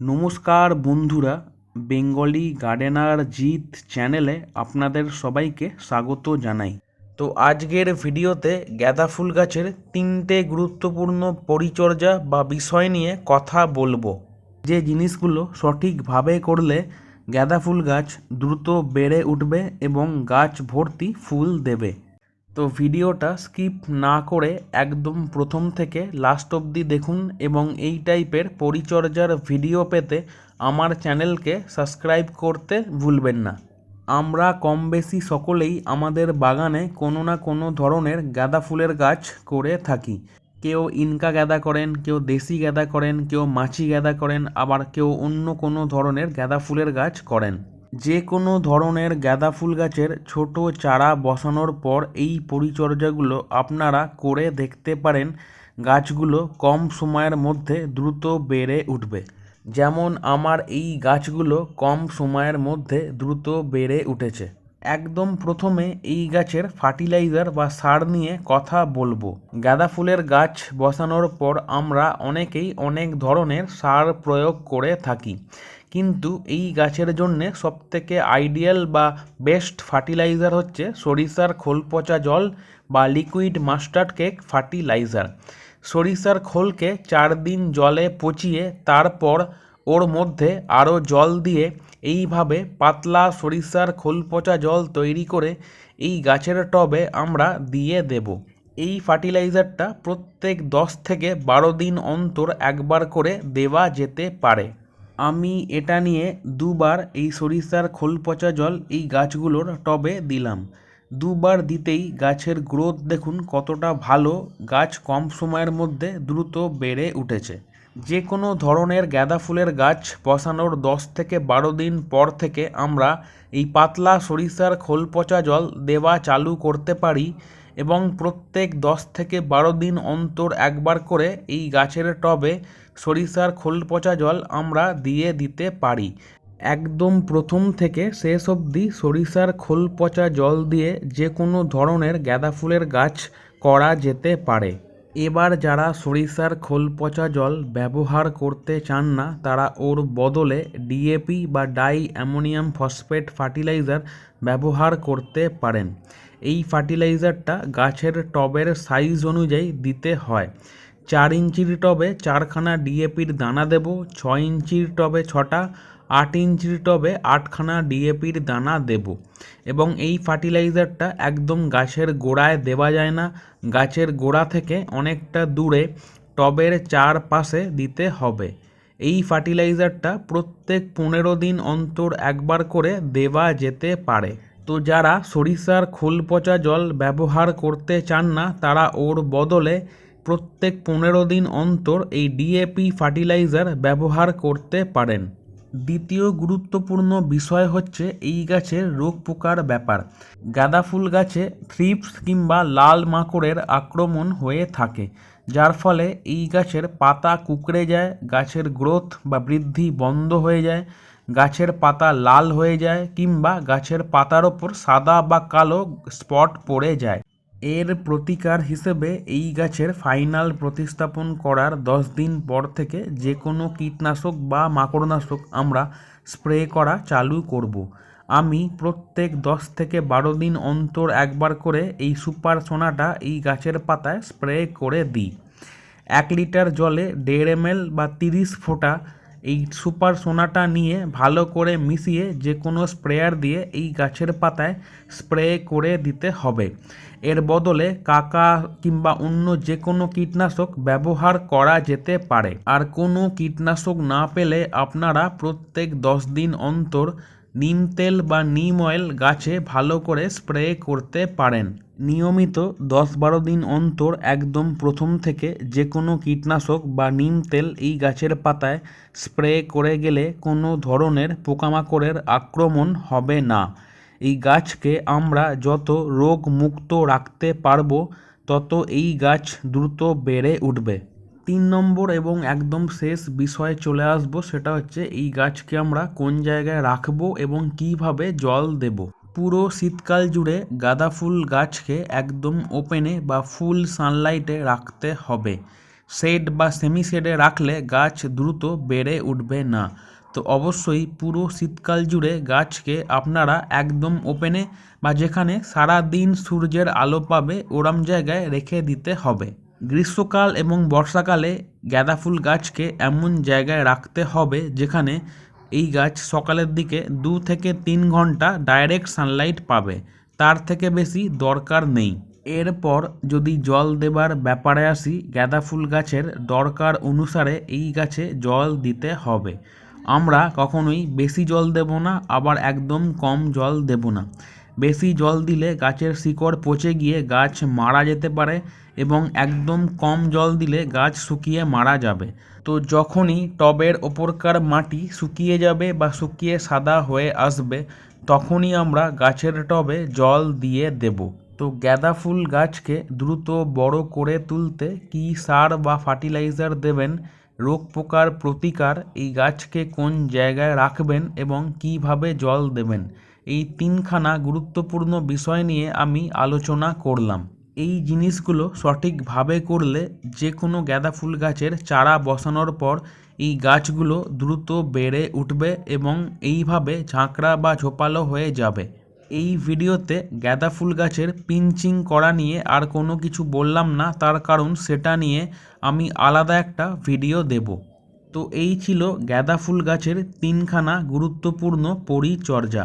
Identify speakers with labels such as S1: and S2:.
S1: নমস্কার বন্ধুরা, Bengali gardener Jeet চ্যানেলে আপনাদের সবাইকে স্বাগত জানাই। তো আজকের ভিডিওতে গাঁদা ফুল গাছের তিনটে গুরুত্বপূর্ণ পরিচর্যা বা বিষয় নিয়ে কথা বলব। যে জিনিসগুলো সঠিকভাবে করলে গাঁদা ফুল গাছ দ্রুত বেড়ে উঠবে এবং গাছ ভর্তি ফুল দেবে। তো ভিডিওটা স্কিপ না করে একদম প্রথম থেকে লাস্ট অবধি দেখুন এবং এই টাইপের পরিচর্যার ভিডিও পেতে আমার চ্যানেলকে সাবস্ক্রাইব করতে ভুলবেন না। আমরা কম বেশি সকলেই আমাদের বাগানে কোনো না কোনো ধরনের গাঁদা ফুলের গাছ করে থাকি। কেউ ইনকা গাঁদা করেন, কেউ দেশি গাঁদা করেন, কেউ মাছি গাঁদা করেন, আবার কেউ অন্য কোনো ধরনের গাঁদা ফুলের গাছ করেন। যে কোনো ধরনের গাঁদা ফুল গাছের ছোট চারা বসানোর পর এই পরিচর্যাগুলো আপনারা করে দেখতে পারেন। গাছগুলো কম সময়ের মধ্যে দ্রুত বেড়ে উঠবে। যেমন আমার এই গাছগুলো কম সময়ের মধ্যে দ্রুত বেড়ে উঠেছে। একদম প্রথমে এই গাছের ফার্টিলাইজার বা সার নিয়ে কথা বলব। গাঁদা ফুলের গাছ বসানোর পর আমরা অনেকেই অনেক ধরনের সার প্রয়োগ করে থাকি। কিন্তু এই গাছের জন্যে সবথেকে আইডিয়াল বা বেস্ট ফার্টিলাইজার হচ্ছে সরিষার খোল পচা জল বা লিকুইড মাস্টার্ড কেক ফার্টিলাইজার সরিষার খোলকে চার দিন জলে পচিয়ে তারপর ওর মধ্যে আরও জল দিয়ে এইভাবে পাতলা সরিষার খোল পচা জল তৈরি করে এই গাছের টবে আমরা দিয়ে দেব। এই ফার্টিলাইজারটা প্রত্যেক দশ থেকে বারো দিন অন্তর একবার করে দেওয়া যেতে পারে। আমি এটা নিয়ে দুবার এই সরিষার খোল পচা জল এই গাছগুলোর টবে দিলাম। দুবার দিতেই গাছের গ্রোথ দেখুন কতটা ভালো, গাছ কম সময়ের মধ্যে দ্রুত বেড়ে উঠেছে। যে কোনো ধরনের গাঁদা ফুলের গাছ বসানোর দশ থেকে বারো দিন পর থেকে আমরা এই পাতলা সরিষার খোল পচা জল দেওয়া চালু করতে পারি। এবং প্রত্যেক দশ থেকে বারো দিন অন্তর একবার করে এই গাছের টবে সরিষার খোল পচা জল আমরা দিয়ে দিতে পারি। একদম প্রথম থেকে শেষ অবধি সরিষার খোল পচা জল দিয়ে যে কোনো ধরনের গাঁদা ফুলের গাছ করা যেতে পারে। এবার যারা সরিষার খোল পচা জল ব্যবহার করতে চান না, তারা ওর বদলে ডিএপি বা ডাই অ্যামোনিয়াম ফসফেট ফার্টিলাইজার ব্যবহার করতে পারেন। এই ফার্টিলাইজারটা গাছের টবের সাইজ অনুযায়ী দিতে হয়। চার ইঞ্চির টবে চারখানা ডিএপির দানা দেব, ছয় ইঞ্চির টবে ছটা, আট ইঞ্চির টবে আটখানা ডিএপির দানা দেব। এবং এই ফার্টিলাইজারটা একদম গাছের গোড়ায় দেওয়া যায় না। গাছের গোড়া থেকে অনেকটা দূরে টবের চারপাশে দিতে হবে। এই ফার্টিলাইজারটা প্রত্যেক পনেরো দিন অন্তর একবার করে দেওয়া যেতে পারে। তো যারা সরিষার খোল পচা জল ব্যবহার করতে চান না, তারা ওর বদলে প্রত্যেক পনেরো দিন অন্তর এই ডিএপি ফার্টিলাইজার ব্যবহার করতে পারেন। দ্বিতীয় গুরুত্বপূর্ণ বিষয় হচ্ছে এই গাছের রোগ পোকার ব্যাপার। গাঁদা ফুল গাছে থ্রিপস কিংবা লাল মাকড়ের আক্রমণ হয়ে থাকে। যার ফলে এই গাছের পাতা কুকড়ে যায়, গাছের গ্রোথ বা বৃদ্ধি বন্ধ হয়ে যায়, গাছের পাতা লাল হয়ে যায় কিংবা গাছের পাতার ওপর সাদা বা কালো স্পট পড়ে যায় এর প্রতিকার হিসেবে এই গাছের ফাইনাল প্রতিস্থাপন করার দশ দিন পর থেকে যে কোনো কীটনাশক বা মাকড়নাশক আমরা স্প্রে করা চালু করব। আমি প্রত্যেক দশ থেকে বারো দিন অন্তর একবার করে এই সুপার সোনাটা এই গাছের পাতায় স্প্রে করে দিই। এক লিটার জলে দেড় এমএল বা তিরিশ ফোঁটা এই সুপার সোনাটা নিয়ে ভালো করে মিশিয়ে যে কোনো স্প্রেয়ার দিয়ে এই গাছের পাতায় স্প্রে করে দিতে হবে। এর বদলে কাকা কিংবা অন্য যে কোনো কীটনাশক ব্যবহার করা যেতে পারে। আর কোনো কীটনাশক না পেলে আপনারা প্রত্যেক দশ দিন অন্তর নিম তেল বা নিম অয়েল গাছে ভালো করে স্প্রে করতে পারেন। নিয়মিত দশ বারো দিন অন্তর একদম প্রথম থেকে যে কোনো কীটনাশক বা নিম তেল এই গাছের পাতায় স্প্রে করে গেলে কোনো ধরনের পোকামাকড়ের আক্রমণ হবে না। এই গাছকে আমরা যত রোগ মুক্ত রাখতে পারব, তত এই গাছ দ্রুত বেড়ে উঠবে। তিন নম্বর এবং একদম শেষ বিষয়ে চলে আসব, সেটা হচ্ছে এই গাছকে আমরা কোন জায়গায় রাখব এবং কীভাবে জল দেব। পুরো শীতকাল জুড়ে গাঁদা ফুল গাছকে একদম ওপেনে বা ফুল সানলাইটে রাখতে হবে। শেড বা সেমি শেডে রাখলে গাছ দ্রুত বেড়ে উঠবে না। তো অবশ্যই পুরো শীতকাল জুড়ে গাছকে আপনারা একদম ওপেনে বা যেখানে সারা দিন সূর্যের আলো পাবে, ওরম জায়গায় রেখে দিতে হবে। গ্রীষ্মকাল এবং বর্ষাকালে গাঁদা ফুল গাছকে এমন জায়গায় রাখতে হবে যেখানে এই গাছ সকালের দিকে দু থেকে তিন ঘণ্টা ডাইরেক্ট সানলাইট পাবে। তার থেকে বেশি দরকার নেই। এরপর যদি জল দেবার ব্যাপারে আসি গাঁদা ফুল গাছের দরকার অনুসারে এই গাছে জল দিতে হবে। আমরা কখনোই বেশি জল দেব না, আবার একদম কম জল দেব না। বেশি জল দিলে গাছের শিকড় পচে গিয়ে গাছ মারা যেতে পারে এবং একদম কম জল দিলে গাছ শুকিয়ে মারা যাবে। তো যখনই টবের ওপরকার মাটি শুকিয়ে যাবে বা শুকিয়ে সাদা হয়ে আসবে, তখনই আমরা গাছের টবে জল দিয়ে দেব। তো গাঁদা ফুল গাছকে দ্রুত বড় করে তুলতে কী সার বা ফার্টিলাইজার দেবেন? রোগ পোকার প্রতিকার এই গাছকে কোন জায়গায় রাখবেন এবং কীভাবে জল দেবেন? এই তিনখানা গুরুত্বপূর্ণ বিষয় নিয়ে আমি আলোচনা করলাম। এই জিনিসগুলো সঠিকভাবে করলে যে কোনো গাঁদা ফুল গাছের চারা বসানোর পর এই গাছগুলো দ্রুত বেড়ে উঠবে এবং এইভাবে ঝাঁকড়া বা ঝোপালো হয়ে যাবে। এই ভিডিওতে গাঁদা ফুল গাছের পিঞ্চিং করা নিয়ে আর কোনো কিছু বললাম না, তার কারণ সেটা নিয়ে আমি আলাদা একটা ভিডিও দেব। তো এই ছিল গাঁদা ফুল গাছের তিনখানা গুরুত্বপূর্ণ পরিচর্যা।